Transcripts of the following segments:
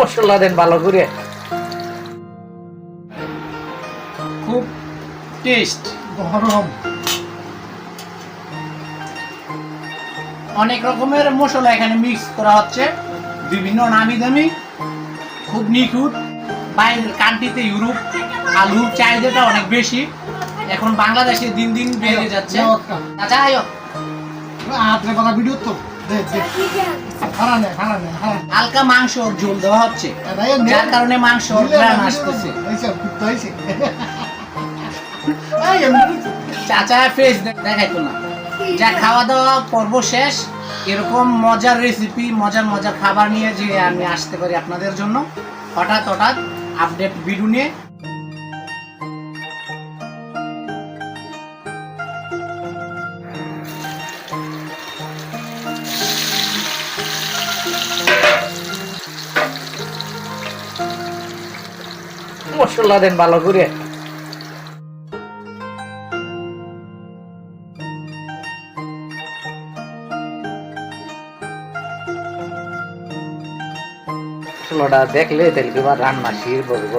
মশলা দেন ভালো করে। খুব টেস্ট গরম। অনেক রকমের মশলা এখানে মিক্স করা হচ্ছে। বিভিন্ন নামি দামি খুব নিখুঁত। বাইরের কান্ট্রিতে ইউরোপ আলুর চাহিদাটা অনেক বেশি। এখন বাংলাদেশে দিন দিন বেড়ে যাচ্ছে। আচ্ছা আয়ো। আপনি বলা ভিডিও তো। হালকা মাংস ঝোল দেওয়া হচ্ছে। যার কারণে মাংস গ্রান আসতেছে। চাচা ফেস দেখাইতো না। যা খাওয়া দাওয়া পর্ব শেষ। এরকম মজার রেসিপি মজার মজার খাবার নিয়ে যে আমি আসতে পারি আপনাদের জন্য। হঠাৎ হঠাৎ আপডেট ভিডিও নিয়ে। মশলা দেন ভালো করে। মশলাটা দেখলে এবার রান্না শির বলব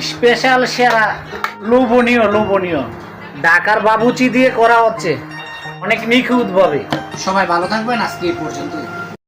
স্পেশাল সেরা লোভনীয় লোভনীয়। ডাকার বাবুচি দিয়ে করা হচ্ছে। অনেক নিখুঁত ভাবে। সবাই ভালো থাকবেন, আজকে এই পর্যন্ত